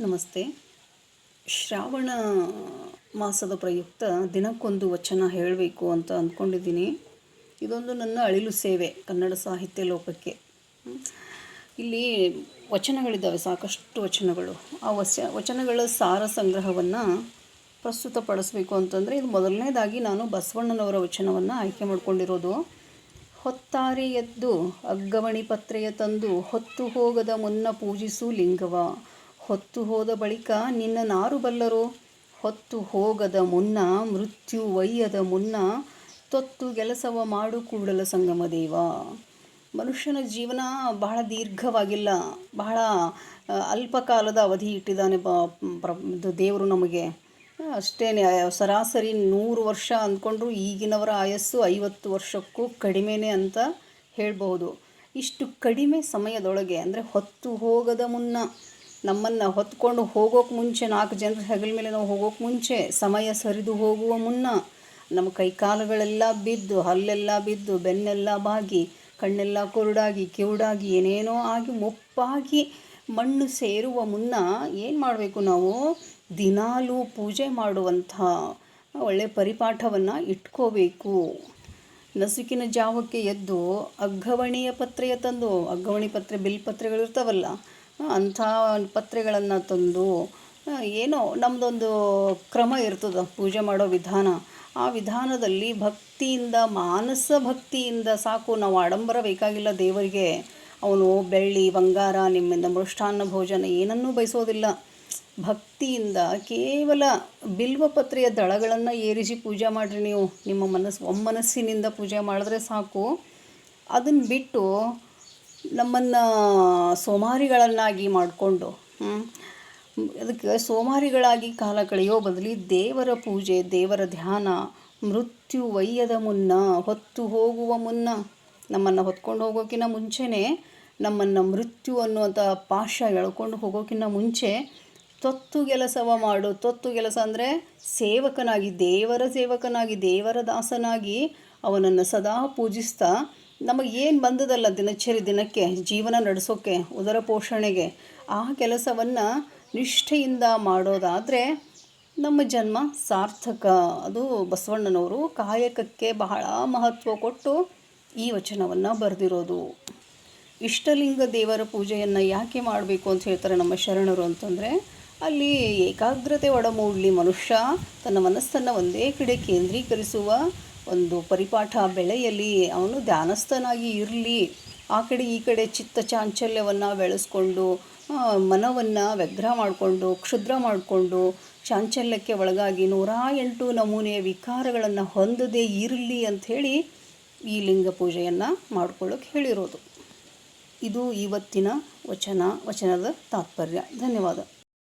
ನಮಸ್ತೆ. ಶ್ರಾವಣ ಮಾಸದ ಪ್ರಯುಕ್ತ ದಿನಕ್ಕೊಂದು ವಚನ ಹೇಳಬೇಕು ಅಂತ ಅಂದ್ಕೊಂಡಿದ್ದೀನಿ. ಇದೊಂದು ನನ್ನ ಅಳಿಲು ಸೇವೆ ಕನ್ನಡ ಸಾಹಿತ್ಯ ಲೋಕಕ್ಕೆ. ಇಲ್ಲಿ ವಚನಗಳಿದ್ದಾವೆ, ಸಾಕಷ್ಟು ವಚನಗಳು. ಆ ವಚ, ವಚನಗಳ ಸಾರ ಸಂಗ್ರಹವನ್ನು ಪ್ರಸ್ತುತಪಡಿಸಬೇಕು ಅಂತಂದರೆ ಇದು ಮೊದಲನೇದಾಗಿ ನಾನು ಬಸವಣ್ಣನವರ ವಚನವನ್ನು ಆಯ್ಕೆ ಮಾಡಿಕೊಂಡಿರೋದು. ಹೊತ್ತಾರೆಯದ್ದು ಅಗ್ಗವಣಿ ಪತ್ರೆಯ ತಂದು ಹೊತ್ತು ಹೋಗದ ಮುನ್ನ ಪೂಜಿಸು ಲಿಂಗವ. ಹೊತ್ತು ಹೋದ ಬಳಿಕ ನಿನ್ನ ನಾರು ಬಲ್ಲರು? ಹೊತ್ತು ಹೋಗದ ಮುನ್ನ, ಮೃತ್ಯು ಒಯ್ಯದ ಮುನ್ನ, ತೊತ್ತು ಕೆಲಸವ ಮಾಡು ಕೂಡಲ ಸಂಗಮ ದೇವ. ಮನುಷ್ಯನ ಜೀವನ ಬಹಳ ದೀರ್ಘವಾಗಿಲ್ಲ. ಬಹಳ ಅಲ್ಪಕಾಲದ ಅಲ್ಪ ಕಾಲದ ಅವಧಿ ಇಟ್ಟಿದ್ದಾನೆ ದೇವರು ನಮಗೆ. ಅಷ್ಟೇ ಸರಾಸರಿ ನೂರು ವರ್ಷ ಅಂದ್ಕೊಂಡ್ರು ಈಗಿನವರ ಆಯಸ್ಸು ಐವತ್ತು ವರ್ಷಕ್ಕೂ ಕಡಿಮೆನೆ ಅಂತ ಹೇಳ್ಬೋದು ಇಷ್ಟು ಕಡಿಮೆ ಸಮಯದೊಳಗೆ, ಅಂದರೆ ಹೊತ್ತು ಹೋಗದ ಮುನ್ನ ನಮ್ಮನ್ನು ಹೊತ್ಕೊಂಡು ಹೋಗೋಕೆ ಮುಂಚೆ ನಾಲ್ಕು ಜನರ ಹೆಗಲ ಮೇಲೆ ನಾವು ಹೋಗೋಕೆ ಮುಂಚೆ ಸಮಯ ಸರಿದು ಹೋಗುವ ಮುನ್ನ ನಮ್ಮ ಕೈಕಾಲುಗಳೆಲ್ಲ ಬಿದ್ದು, ಹಲ್ಲೆಲ್ಲ ಬಿದ್ದು, ಬೆನ್ನೆಲ್ಲ ಬಾಗಿ, ಕಣ್ಣೆಲ್ಲ ಕುರುಡಾಗಿ, ಕಿವುಡಾಗಿ, ಏನೇನೋ ಆಗಿ ಮುಪ್ಪಾಗಿ ಮಣ್ಣು ಸೇರುವ ಮುನ್ನ ಏನು ಮಾಡಬೇಕು ನಾವು? ದಿನಾಲೂ ಪೂಜೆ ಮಾಡುವಂಥ ಒಳ್ಳೆಯ ಪರಿಪಾಠವನ್ನು ಇಟ್ಕೋಬೇಕು. ನಸುಕಿನ ಜಾವಕ್ಕೆ ಎದ್ದು ಅಗ್ಗವಣಿಯ ಪತ್ರೆಯ ತಂದು ಅಗ್ಗವಣಿ ಪತ್ರೆ, ಬಿಲ್ ಪತ್ರೆಗಳಿರ್ತಾವಲ್ಲ ಅಂಥ ಪತ್ರೆಗಳನ್ನು ತಂದು ಏನೋ ನಮ್ಮದೊಂದು ಕ್ರಮ ಇರ್ತದೆ, ಪೂಜೆ ಮಾಡೋ ವಿಧಾನ. ಆ ವಿಧಾನದಲ್ಲಿ ಭಕ್ತಿಯಿಂದ, ಮಾನಸ ಭಕ್ತಿಯಿಂದ ಸಾಕು, ನಾವು ಆಡಂಬರ ಬೇಕಾಗಿಲ್ಲ ದೇವರಿಗೆ. ಅವನು ಬೆಳ್ಳಿ, ಬಂಗಾರ, ನಿಮ್ಮಿಂದ ಮೃಷ್ಟಾನ್ನ ಭೋಜನ ಏನನ್ನೂ ಬಯಸೋದಿಲ್ಲ. ಭಕ್ತಿಯಿಂದ ಕೇವಲ ಬಿಲ್ವಪತ್ರೆಯ ದಳಗಳನ್ನು ಏರಿಸಿ ಪೂಜೆ ಮಾಡಿರಿ ನೀವು. ನಿಮ್ಮ ಮನಸ್ಸು ಒಮ್ಮನಸ್ಸಿನಿಂದ ಪೂಜೆ ಮಾಡಿದ್ರೆ ಸಾಕು. ಅದನ್ನು ಬಿಟ್ಟು ನಮ್ಮನ್ನು ಸೋಮಾರಿಗಳನ್ನಾಗಿ ಮಾಡಿಕೊಂಡು ಅದಕ್ಕೆ ಸೋಮಾರಿಗಳಾಗಿ ಕಾಲ ಕಳೆಯೋ ಬದಲಿ ದೇವರ ಪೂಜೆ, ದೇವರ ಧ್ಯಾನ, ಮೃತ್ಯು ವಯ್ಯದ ಮುನ್ನ, ಹೊತ್ತು ಹೋಗುವ ಮುನ್ನ, ನಮ್ಮನ್ನು ಹೊತ್ಕೊಂಡು ಹೋಗೋಕ್ಕಿಂತ ಮುಂಚೆನೇ, ನಮ್ಮನ್ನು ಮೃತ್ಯು ಅನ್ನುವಂಥ ಪಾಶ ಎಳ್ಕೊಂಡು ಹೋಗೋಕ್ಕಿಂತ ಮುಂಚೆ, ತೊತ್ತು ಕೆಲಸವ ಮಾಡು. ತೊತ್ತು ಕೆಲಸ ಅಂದರೆ ಸೇವಕನಾಗಿ, ದೇವರ ಸೇವಕನಾಗಿ, ದೇವರ ದಾಸನಾಗಿ ಅವನನ್ನು ಸದಾ ಪೂಜಿಸ್ತಾ ನಮಗೇನು ಬಂದದಲ್ಲ ದಿನಚರಿ ದಿನಕ್ಕೆ, ಜೀವನ ನಡೆಸೋಕ್ಕೆ ಉದರ ಪೋಷಣೆಗೆ. ಆ ಕೆಲಸವನ್ನು ನಿಷ್ಠೆಯಿಂದ ಮಾಡೋದಾದರೆ ನಮ್ಮ ಜನ್ಮ ಸಾರ್ಥಕ. ಅದು ಬಸವಣ್ಣನವರು ಕಾಯಕಕ್ಕೆ ಬಹಳ ಮಹತ್ವ ಕೊಟ್ಟು ಈ ವಚನವನ್ನು ಬರೆದಿರೋದು. ಇಷ್ಟಲಿಂಗ ದೇವರ ಪೂಜೆಯನ್ನು ಯಾಕೆ ಮಾಡಬೇಕು ಅಂತ ಹೇಳ್ತಾರೆ ನಮ್ಮ ಶರಣರು ಅಂತಂದರೆ, ಅಲ್ಲಿ ಏಕಾಗ್ರತೆ ಒಡಮೂಡಲಿ ಮನುಷ್ಯ ತನ್ನ ಮನಸ್ಸನ್ನು ಒಂದೇ ಕಡೆ ಕೇಂದ್ರೀಕರಿಸುವ ಒಂದು ಪರಿಪಾಠ ಬೆಳೆಯಲಿ, ಅವನು ಧ್ಯಾನಸ್ಥನಾಗಿ ಇರಲಿ, ಆ ಕಡೆ ಈ ಕಡೆ ಚಿತ್ತ ಚಾಂಚಲ್ಯವನ್ನು ಬೆಳೆಸ್ಕೊಂಡು ಮನವನ್ನು ವ್ಯಗ್ರ ಮಾಡಿಕೊಂಡು, ಕ್ಷುದ್ರ ಮಾಡಿಕೊಂಡು, ಚಾಂಚಲ್ಯಕ್ಕೆ ಒಳಗಾಗಿ ನೂರ ಎಂಟು ನಮೂನೆಯ ವಿಕಾರಗಳನ್ನು ಹೊಂದದೇ ಇರಲಿ ಅಂಥೇಳಿ ಈ ಲಿಂಗ ಪೂಜೆಯನ್ನು ಮಾಡ್ಕೊಳ್ಳೋಕೆ ಹೇಳಿರೋದು. ಇದು ಇವತ್ತಿನ ವಚನ, ವಚನದ ತಾತ್ಪರ್ಯ. ಧನ್ಯವಾದ.